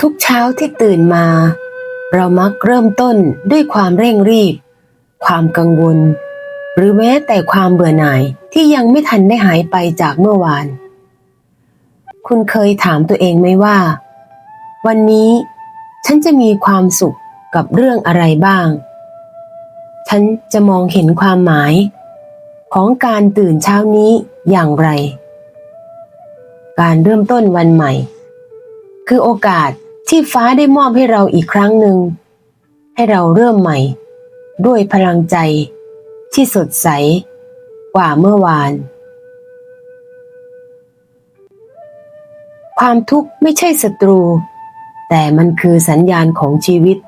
ทุกเช้าที่ตื่นมา เรามักเริ่มต้นด้วยความเร่งรีบ ความกังวล หรือแม้แต่ความเบื่อหน่ายที่ยังไม่ทันได้หายไปจากเมื่อวาน คุณเคยถามตัวเองไหมว่า วันนี้ฉันจะมีความสุขกับเรื่องอะไรบ้าง ฉันจะมองเห็นความหมาย ของการตื่นเช้านี้อย่างไร การเริ่มต้นวันใหม่ คือโอกาส ที่ฟ้าได้มอบให้เราอีกครั้งหนึ่ง ให้เราเริ่มใหม่ ด้วยพลังใจ ที่สดใส กว่าเมื่อวาน ความทุกข์ไม่ใช่ศัตรู แต่มันคือสัญญาณของชีวิต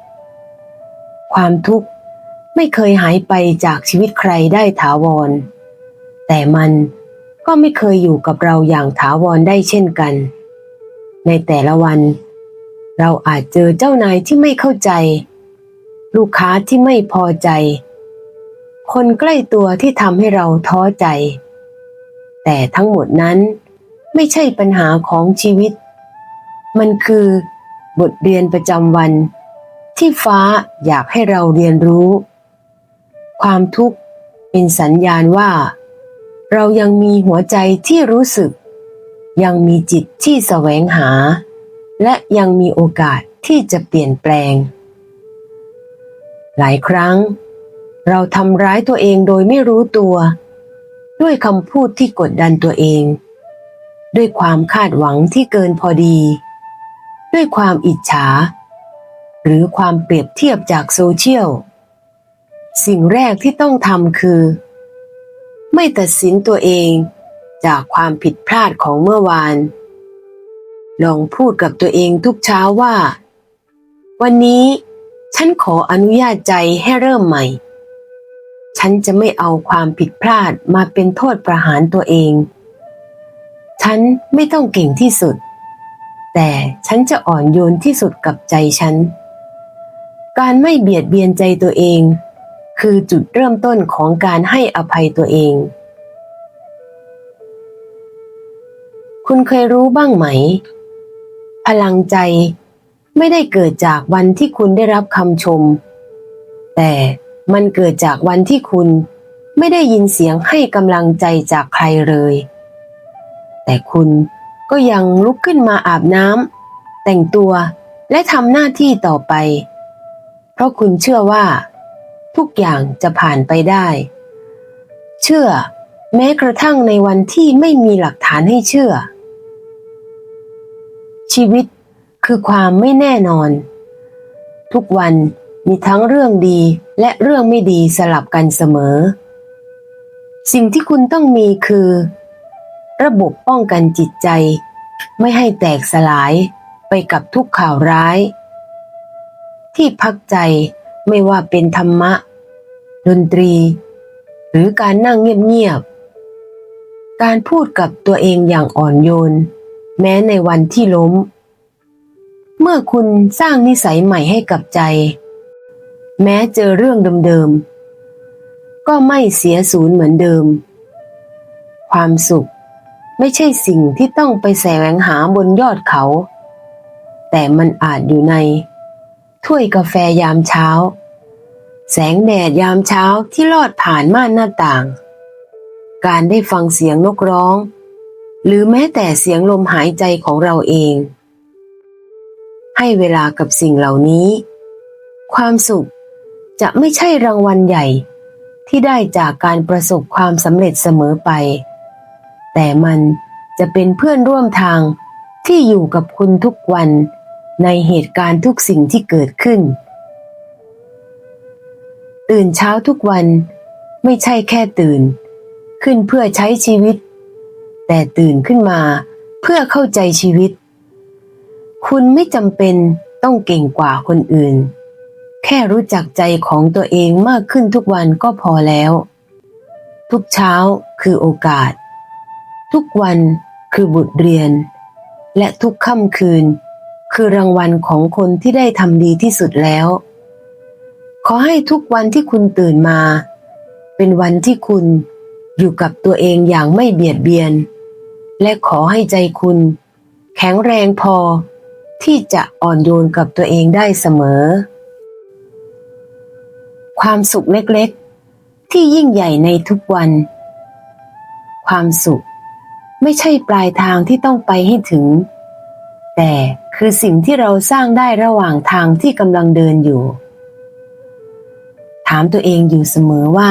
ความทุกข์ไม่เคยหายไปจากชีวิตใครได้ถาวร แต่มันก็ไม่เคยอยู่กับเราอย่างถาวรได้เช่นกัน ในแต่ละวันเเราอาจเจอเจ้านายที่ไม่เข้าใจ ลูกค้าที่ไม่พอใจ คนใกล้ตัวที่ทำให้เราท้อใจ แต่ทั้งหมดนั้นไม่ใช่ปัญหาของชีวิต มันคือบทเรียนประจำวัน ที่ฟ้าอยากให้เราเรียนรู้ ความทุกข์เป็นสัญญาณว่า เรายังมีหัวใจที่รู้สึก ยังมีจิตที่แสวงหา และยังมีโอกาสที่จะเปลี่ยนแปลง หลายครั้ง เราทำร้ายตัวเองโดยไม่รู้ตัว ด้วยคำพูดที่กดดันตัวเอง ด้วยความคาดหวังที่เกินพอดี ด้วยความอิจฉา หรือความเปรียบเทียบจากโซเชียล สิ่งแรกที่ต้องทำคือ ไม่ตัดสินตัวเองจากความผิดพลาดของเมื่อวาน ลองพูดกับตัวเองทุกเช้าว่า วันนี้ฉันขออนุญาตใจให้เริ่มใหม่ ฉันจะไม่เอาความผิดพลาดมาเป็นโทษประหารตัวเอง ฉันไม่ต้องเก่งที่สุด แต่ฉันจะอ่อนโยนที่สุดกับใจฉัน การไม่เบียดเบียนใจตัวเอง คือจุดเริ่มต้นของการให้อภัยตัวเอง คุณเคยรู้บ้างไหม พลังใจไม่ได้เกิดจากวันที่คุณได้รับคำชม แต่มันเกิดจากวันที่คุณไม่ได้ยินเสียงให้กำลังใจจากใครเลย แต่คุณก็ยังลุกขึ้นมาอาบน้ำแต่งตัวและทำหน้าที่ต่อไป เพราะคุณเชื่อว่า ทุกอย่างจะผ่านไปได้ เชื่อแม้กระทั่งในวันที่ไม่มีหลักฐานให้เชื่อ ชีวิตคือความไม่แน่นอน ทุกวันมีทั้งเรื่องดีและเรื่องไม่ดีสลับกันเสมอ สิ่งที่คุณต้องมีคือ ระบบป้องกันจิตใจ ไม่ให้แตกสลายไปกับทุกข่าวร้าย ที่พักใจไม่ว่าเป็นธรรมะ ดนตรี หรือการนั่งเงียบๆการพูดกับตัวเองอย่างอ่อนโยน แม้ในวันที่ล้ม เมื่อคุณสร้างนิสัยใหม่ให้กับใจ แม้เจอเรื่องเดิมๆ ก็ไม่เสียศูนย์เหมือนเดิม ความสุขไม่ใช่สิ่งที่ต้องไปแสวงหาบนยอดเขา แต่มันอาจอยู่ใน ถ้วยกาแฟยามเช้า แสงแดดยามเช้าที่ลอดผ่านม่านหน้าต่าง การได้ฟังเสียงนกร้อง หรือแม้แต่เสียงลมหายใจของเราเอง ให้เวลากับสิ่งเหล่านี้ ความสุขจะไม่ใช่รางวัลใหญ่ที่ได้จากการประสบความสำเร็จเสมอไป แต่มันจะเป็นเพื่อนร่วมทางที่อยู่กับคุณทุกวันในเหตุการณ์ทุกสิ่งที่เกิดขึ้น ตื่นเช้าทุกวันไม่ใช่แค่ตื่น ขึ้นเพื่อใช้ชีวิต แต่ตื่นขึ้นมาเพื่อเข้าใจชีวิต คุณไม่จำเป็นต้องเก่งกว่าคนอื่น แค่รู้จักใจของตัวเองมากขึ้นทุกวันก็พอแล้ว ทุกเช้าคือโอกาส ทุกวันคือบทเรียน และทุกค่ำคืน คือรางวัลของคนที่ได้ทำดีที่สุดแล้ว ขอให้ทุกวันที่คุณตื่นมา เป็นวันที่คุณ อยู่กับตัวเองอย่างไม่เบียดเบียน และขอให้ใจคุณ แข็งแรงพอที่จะอ่อนโยนกับตัวเองได้เสมอ ความสุขเล็กๆ ที่ยิ่งใหญ่ในทุกวัน ความสุขไม่ใช่ปลายทางที่ต้องไปให้ถึง แต่คือสิ่งที่เราสร้างได้ระหว่างทางที่กำลังเดินอยู่ ถามตัวเองอยู่เสมอว่า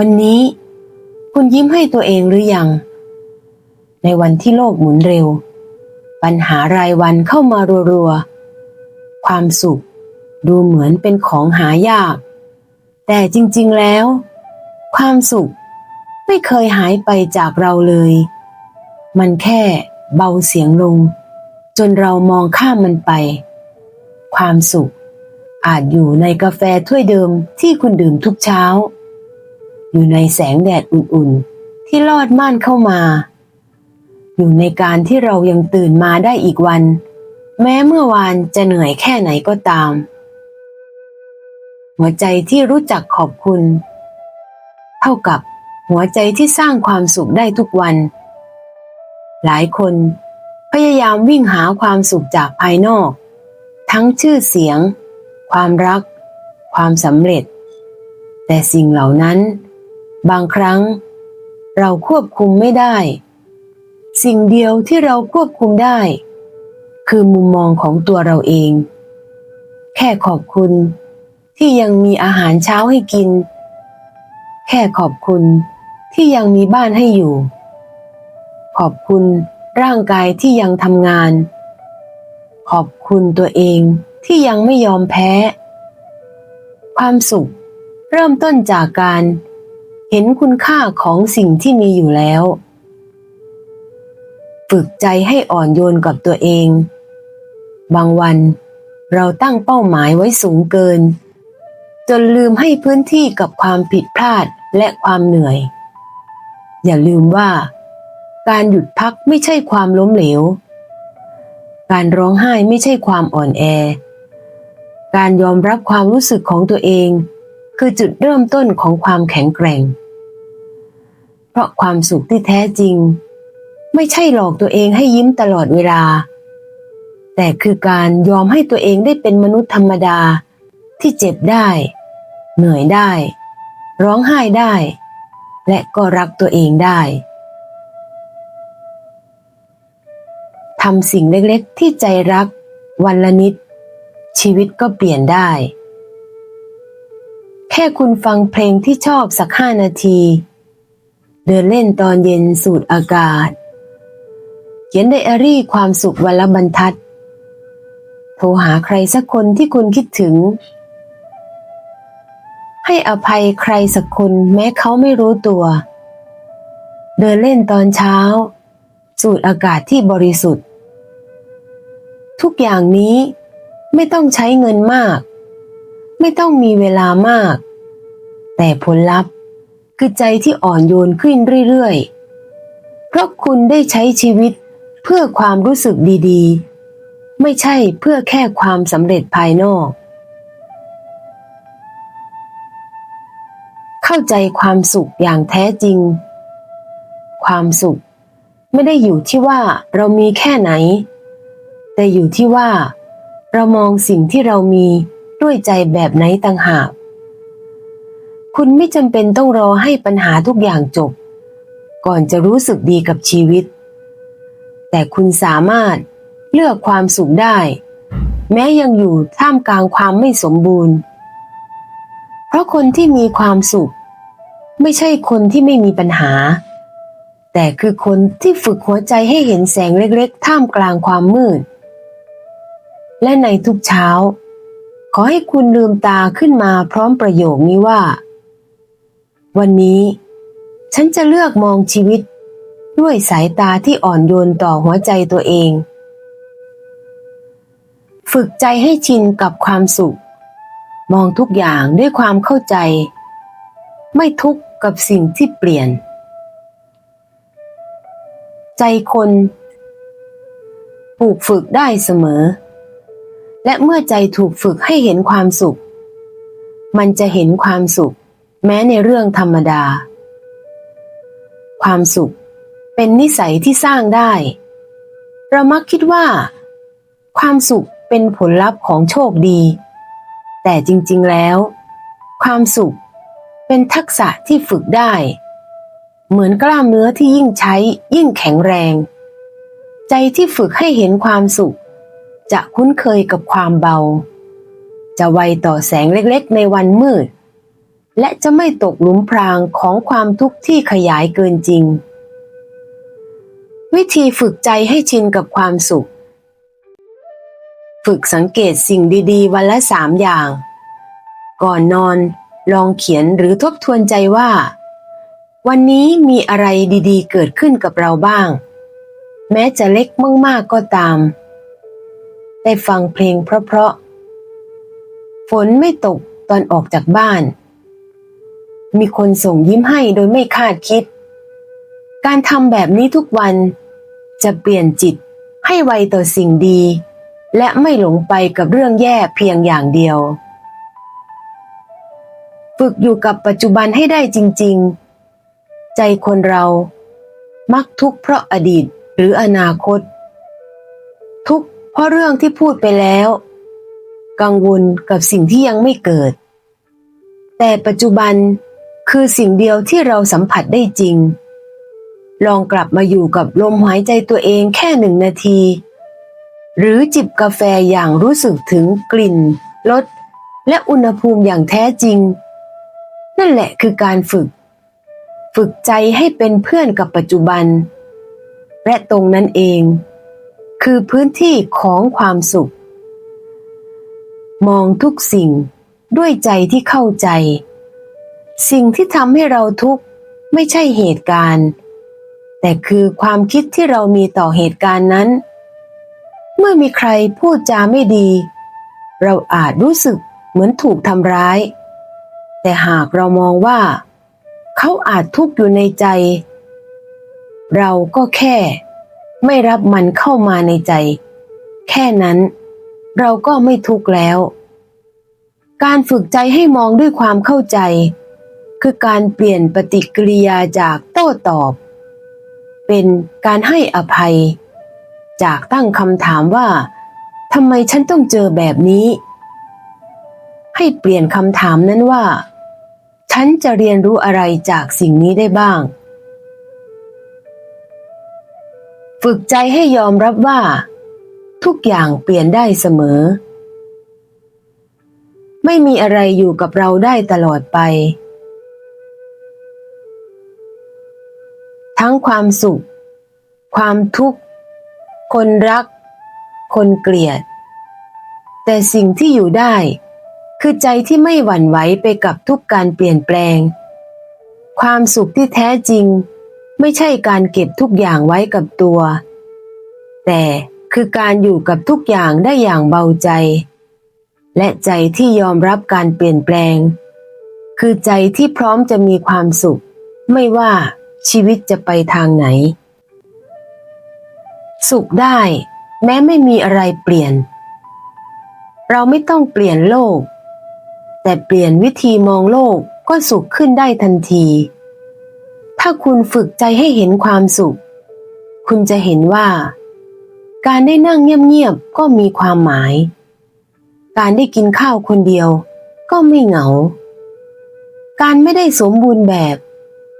วันนี้คุณยิ้มให้ตัวเองหรือยัง ในวันที่โลกหมุนเร็ว ปัญหารายวันเข้ามารัวๆ ความสุขดูเหมือนเป็นของหายาก แต่จริงๆแล้ว ความสุขไม่เคยหายไปจากเราเลย มันแค่เบาเสียงลง จนเรามองข้ามมันไป ความสุขอาจอยู่ในกาแฟถ้วยเดิมที่คุณดื่มทุกเช้า อยู่ในแสงแดดอุ่นๆ ที่ลอดม่านเข้ามา อยู่ในการที่เรายังตื่นมาได้อีกวัน แม้เมื่อวานจะเหนื่อยแค่ไหนก็ตาม หัวใจที่รู้จักขอบคุณ เท่ากับหัวใจที่สร้างความสุขได้ทุกวัน หลายคนพยายามวิ่งหาความสุขจากภายนอก ทั้งชื่อเสียง ความรัก ความสำเร็จ แต่สิ่งเหล่านั้น บางครั้ง เราควบคุมไม่ได้ สิ่งเดียวที่เราควบคุมได้ คือมุมมองของตัวเราเอง แค่ขอบคุณที่ยังมีอาหารเช้าให้กิน แค่ขอบคุณที่ยังมีบ้านให้อยู่ ขอบคุณร่างกายที่ยังทำงาน ขอบคุณตัวเองที่ยังไม่ยอมแพ้ ความสุขเริ่มต้นจากการ เห็นคุณค่าของสิ่งที่มีอยู่แล้ว ฝึกใจให้อ่อนโยนกับตัวเอง บางวันเราตั้งเป้าหมายไว้สูงเกิน จนลืมให้พื้นที่กับความผิดพลาดและความเหนื่อย อย่าลืมว่า การหยุดพักไม่ใช่ความล้มเหลว การร้องไห้ไม่ใช่ความอ่อนแอ การยอมรับความรู้สึกของตัวเอง คือจุดเริ่มต้นของความแข็งแกร่ง เพราะความสุขที่แท้จริง ไม่ใช่หลอกตัวเองให้ยิ้มตลอดเวลา แต่คือการยอมให้ตัวเองได้เป็นมนุษย์ธรรมดาที่เจ็บได้ เหนื่อยได้ ร้องไห้ได้ และก็รักตัวเองได้ทำสิ่งเล็กๆ ที่ใจรัก วันละนิด ชีวิตก็เปลี่ยนได้ ค่คุณฟังเพลงที่ชอบสักห้านาที เดินเล่นตอนเย็นสูดอากาศ เขียนไดอารี่ความสุขวันละบรรทัด โทรหาใครสักคนที่คุณคิดถึง ให้อภัยใครสักคนแม้เขาไม่รู้ตัว เดินเล่นตอนเช้า สูดอากาศที่บริสุทธิ์ ทุกอย่างนี้ไม่ต้องใช้เงินมาก ไม่ต้องมีเวลามาก แต่ผลลัพธ์คือใจที่อ่อนโยนขึ้นเรื่อยๆ เพราะคุณได้ใช้ชีวิตเพื่อความรู้สึกดีๆ ไม่ใช่เพื่อแค่ความสำเร็จภายนอก เข้าใจความสุขอย่างแท้จริง ความสุขไม่ได้อยู่ที่ว่าเรามีแค่ไหน แต่อยู่ที่ว่าเรามองสิ่งที่เรามี ด้วยใจแบบไหนต่างหาก คุณไม่จำเป็นต้องรอให้ปัญหาทุกอย่างจบ ก่อนจะรู้สึกดีกับชีวิต แต่คุณสามารถเลือกความสุขได้ แม้ยังอยู่ท่ามกลางความไม่สมบูรณ์ เพราะคนที่มีความสุข ไม่ใช่คนที่ไม่มีปัญหา แต่คือคนที่ฝึกหัวใจให้เห็นแสงเล็กๆ ท่ามกลางความมืด และในทุกเช้า ขอให้คุณลืมตาขึ้นมาพร้อมประโยคนี้ว่า วันนี้ ฉันจะเลือกมองชีวิต ด้วยสายตาที่อ่อนโยนต่อหัวใจตัวเอง ฝึกใจให้ชินกับความสุข มองทุกอย่างด้วยความเข้าใจ ไม่ทุกข์กับสิ่งที่เปลี่ยน ใจคน ปลูกฝึกได้เสมอ และเมื่อใจถูกฝึกให้เห็นความสุข มันจะเห็นความสุข แม้ในเรื่องธรรมดา ความสุขเป็นนิสัยที่สร้างได้ เรามักคิดว่า ความสุขเป็นผลลัพธ์ของโชคดี แต่จริงๆแล้ว ความสุขเป็นทักษะที่ฝึกได้ เหมือนกล้ามเนื้อที่ยิ่งใช้ยิ่งแข็งแรง ใจที่ฝึกให้เห็นความสุข จะคุ้นเคยกับความเบา จะไวต่อแสงเล็กๆ ในวันมืด และจะไม่ตกหลุมพรางของความทุกข์ที่ขยายเกินจริง วิธีฝึกใจให้ชินกับความสุข ฝึกสังเกตสิ่งดีๆ วันละสามอย่าง ก่อนนอนลองเขียนหรือทบทวนใจว่า วันนี้มีอะไรดีๆ เกิดขึ้นกับเราบ้าง แม้จะเล็กมากๆก็ตาม ได้ฟังเพลงเพราะๆ ฝนไม่ตกตอนออกจากบ้าน มีคนส่งยิ้มให้โดยไม่คาดคิด การทำแบบนี้ทุกวันจะเปลี่ยนจิตให้ไวต่อสิ่งดี และไม่หลงไปกับเรื่องแย่เพียงอย่างเดียว ฝึกอยู่กับปัจจุบันให้ได้จริง ๆ ใจคนเรามักทุกข์เพราะอดีตหรืออนาคต เพราะเรื่องที่พูดไปแล้ว กังวลกับสิ่งที่ยังไม่เกิด แต่ปัจจุบันคือสิ่งเดียวที่เราสัมผัสได้จริง ลองกลับมาอยู่กับลมหายใจตัวเองแค่หนึ่งนาที หรือจิบกาแฟอย่างรู้สึกถึงกลิ่นรสและอุณหภูมิอย่างแท้จริง นั่นแหละคือการฝึก ฝึกใจให้เป็นเพื่อนกับปัจจุบัน และตรงนั้นเอง คือพื้นที่ของความสุข มองทุกสิ่งด้วยใจที่เข้าใจ สิ่งที่ทำให้เราทุกข์ไม่ใช่เหตุการณ์ แต่คือความคิดที่เรามีต่อเหตุการณ์นั้น เมื่อมีใครพูดจาไม่ดี เราอาจรู้สึกเหมือนถูกทำร้าย แต่หากเรามองว่า เขาอาจทุกข์อยู่ในใจ เราก็แค่ ไม่รับมันเข้ามาในใจ แค่นั้นเราก็ไม่ทุกข์แล้ว การฝึกใจให้มองด้วยความเข้าใจ คือการเปลี่ยนปฏิกิริยาจากโต้ตอบ เป็นการให้อภัย จากตั้งคำถามว่าทำไมฉันต้องเจอแบบนี้ ให้เปลี่ยนคำถามนั้นว่า ฉันจะเรียนรู้อะไรจากสิ่งนี้ได้บ้าง ฝึกใจให้ยอมรับว่า ทุกอย่างเปลี่ยนได้เสมอ ไม่มีอะไรอยู่กับเราได้ตลอดไป ทั้งความสุข ความทุกข์ คนรัก คนเกลียด แต่สิ่งที่อยู่ได้ คือใจที่ไม่หวั่นไหวไปกับทุกการเปลี่ยนแปลง ความสุขที่แท้จริง ไม่ใช่การเก็บทุกอย่างไว้กับตัว แต่คือการอยู่กับทุกอย่างได้อย่างเบาใจ และใจที่ยอมรับการเปลี่ยนแปลง คือใจที่พร้อมจะมีความสุข ไม่ว่าชีวิตจะไปทางไหน สุขได้ แม้ไม่มีอะไรเปลี่ยน เราไม่ต้องเปลี่ยนโลก แต่เปลี่ยนวิธีมองโลกก็สุขขึ้นได้ทันที ถ้าคุณฝึกใจให้เห็นความสุข คุณจะเห็นว่า การได้นั่งเงียบๆก็มีความหมาย การได้กินข้าวคนเดียว ก็ไม่เหงา การไม่ได้สมบูรณ์แบบ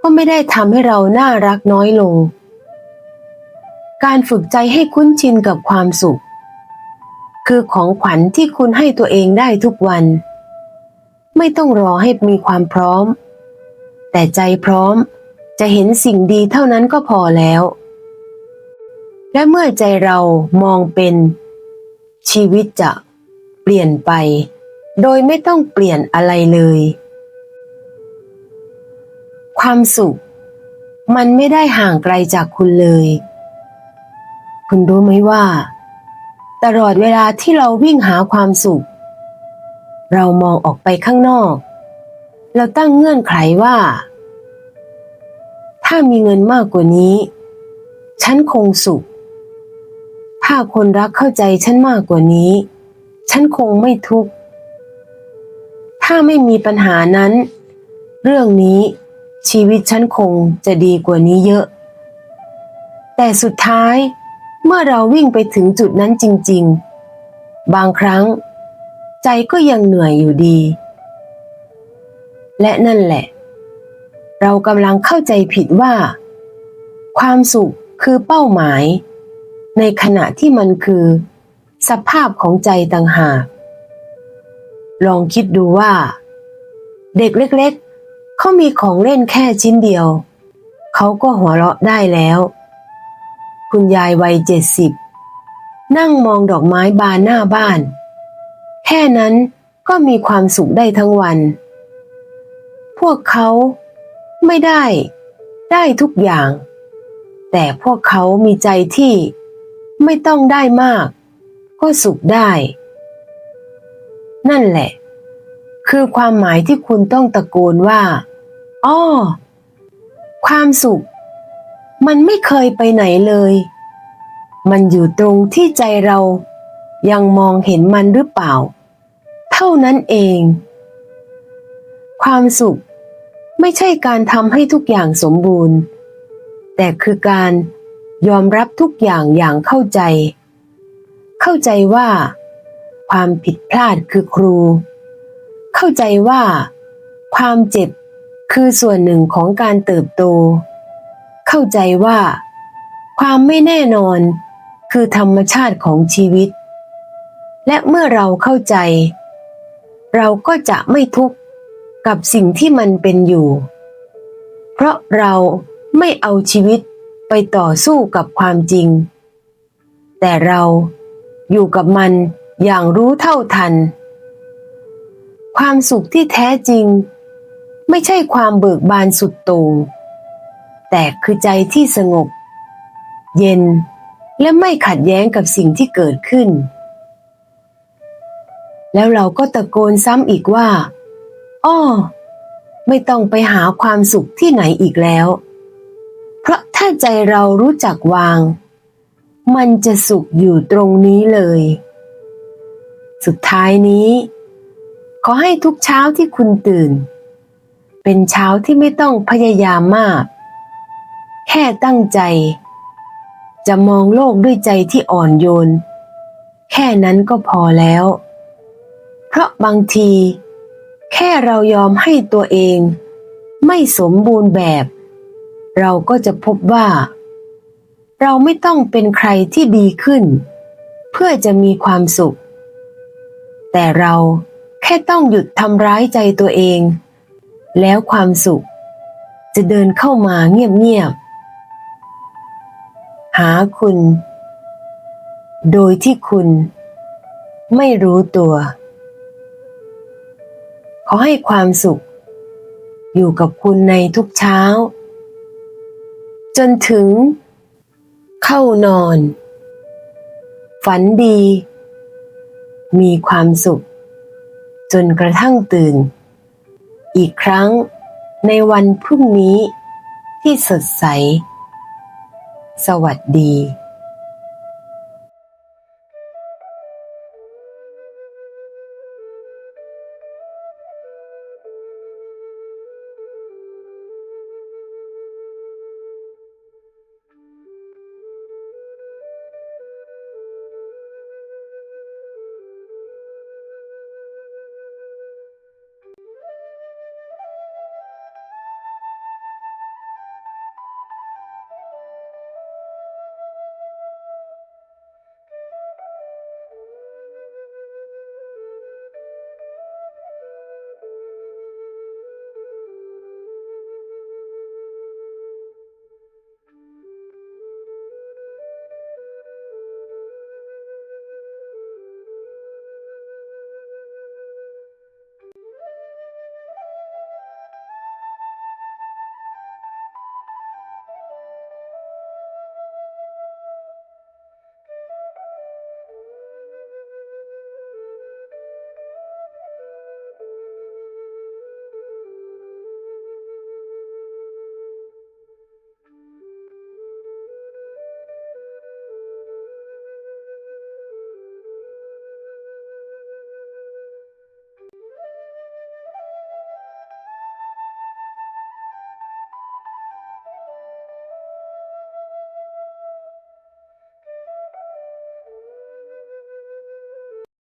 ก็ไม่ได้ทำให้เราน่ารักน้อยลง การฝึกใจให้คุ้นชินกับความสุข คือของขวัญที่คุณให้ตัวเองได้ทุกวัน ไม่ต้องรอให้มีความพร้อม แต่ใจพร้อม จะเห็นสิ่งดีเท่านั้นก็พอแล้ว และเมื่อใจเรามองเป็นชีวิตจะเปลี่ยนไป โดยไม่ต้องเปลี่ยนอะไรเลย ความสุข มันไม่ได้ห่างไกลจากคุณเลย คุณรู้ไหมว่า ตลอดเวลาที่เราวิ่งหาความสุข เรามองออกไปข้างนอก เราตั้งเงื่อนไขว่า ถ้ามีเงินมากกว่านี้ ฉันคงสุข ถ้าคนรักเข้าใจฉันมากกว่านี้ ฉันคงไม่ทุกข์ ถ้าไม่มีปัญหานั้น เรื่องนี้ชีวิตฉันคงจะดีกว่านี้เยอะ แต่สุดท้ายเมื่อเราวิ่งไปถึงจุดนั้นจริง ๆ บางครั้ง ใจก็ยังเหนื่อยอยู่ดี และนั่นแหละ เรากำลังเข้าใจผิดว่า ความสุขคือเป้าหมาย ในขณะที่มันคือ สภาพของใจต่างหาก ลองคิดดูว่า เด็กเล็กๆ เขามีของเล่นแค่ชิ้นเดียว เขาก็หัวเราะได้แล้ว คุณยายวัยเจ็ดสิบนั่งมองดอกไม้บานหน้าบ้าน แค่นั้นก็มีความสุขได้ทั้งวัน พวกเขา ไม่ได้ ได้ทุกอย่าง แต่พวกเขามีใจที่ไม่ต้องได้มาก ก็สุขได้ นั่นแหละ คือความหมายที่คุณต้องตะโกนว่าอ้อความสุข มันไม่เคยไปไหนเลย มันอยู่ตรงที่ใจเรายังมองเห็นมันหรือเปล่า เท่านั้นเอง ความสุข ไม่ใช่การทำให้ทุกอย่างสมบูรณ์ แต่คือการยอมรับทุกอย่างอย่างเข้าใจ เข้าใจว่า ความผิดพลาดคือครู เข้าใจว่า ความเจ็บคือส่วนหนึ่งของการเติบโต เข้าใจว่า ความไม่แน่นอนคือธรรมชาติของชีวิต และเมื่อเราเข้าใจ เราก็จะไม่ทุกข์ กับสิ่งที่มันเป็นอยู่ เพราะเราไม่เอาชีวิตไปต่อสู้กับความจริง แต่เราอยู่กับมันอย่างรู้เท่าทัน ความสุขที่แท้จริง ไม่ใช่ความเบิกบานสุดโต่งแต่คือใจที่สงบ เย็นและไม่ขัดแย้งกับสิ่งที่เกิดขึ้น แล้วเราก็ตะโกนซ้ำอีกว่า อ้อ ไม่ต้องไปหาความสุขที่ไหนอีกแล้ว เพราะถ้าใจเรารู้จักวาง มันจะสุขอยู่ตรงนี้เลย สุดท้ายนี้ ขอให้ทุกเช้าที่คุณตื่น เป็นเช้าที่ไม่ต้องพยายามมาก แค่ตั้งใจ จะมองโลกด้วยใจที่อ่อนโยน แค่นั้นก็พอแล้ว เพราะบางที แค่เรายอมให้ตัวเอง ไม่สมบูรณ์แบบ เราก็จะพบว่า เราไม่ต้องเป็นใครที่ดีขึ้น เพื่อจะมีความสุข แต่เราแค่ต้องหยุดทำร้ายใจตัวเอง แล้วความสุข จะเดินเข้ามาเงียบๆหาคุณ โดยที่คุณไม่รู้ตัว ขอให้ความสุข อยู่กับคุณในทุกเช้า จนถึง เข้านอน ฝันดี มีความสุข จนกระทั่งตื่น อีกครั้งในวันพรุ่งนี้ที่สดใส สวัสดี